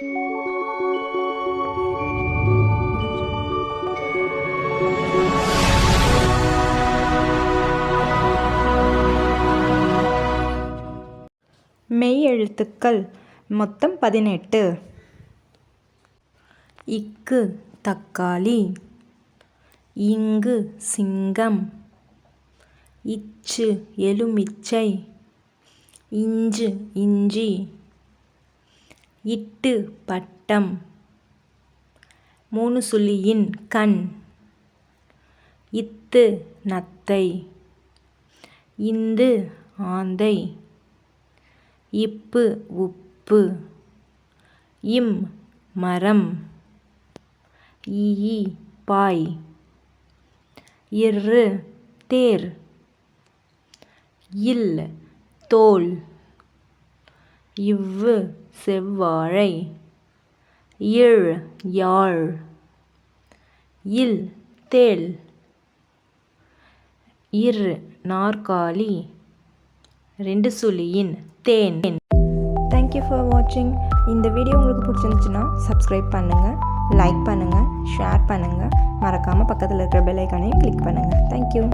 மெய்யெழுத்துக்கள் மொத்தம் பதினெட்டு. இக்கு தக்காளி இங்கு சிங்கம் இச்சு எலுமிச்சை இஞ்சு இஞ்சி. இட்டு பட்டம். மூணு சுழியின் கண். இத்து நத்தை. இந்து ஆந்தை. இப்பு உப்பு. இம் மரம். ஈ பாய். இரு தேர். இல் தோல். இவ்வு செவ்வாழை. இழ் யாழ். இல் தேல் இர் நாற்காலி. ரெண்டு சுழியின் தேன். தேங்க்யூ ஃபார் வாட்சிங் இந்த வீடியோ உங்களுக்கு பிடிச்சிருந்துச்சுன்னா சப்ஸ்கிரைப் பண்ணுங்கள் லைக் பண்ணுங்கள் ஷேர் பண்ணுங்கள் மறக்காமல் பக்கத்தில் இருக்கிற பெல் ஐக்கானையும் கிளிக் பண்ணுங்கள் தேங்க்யூ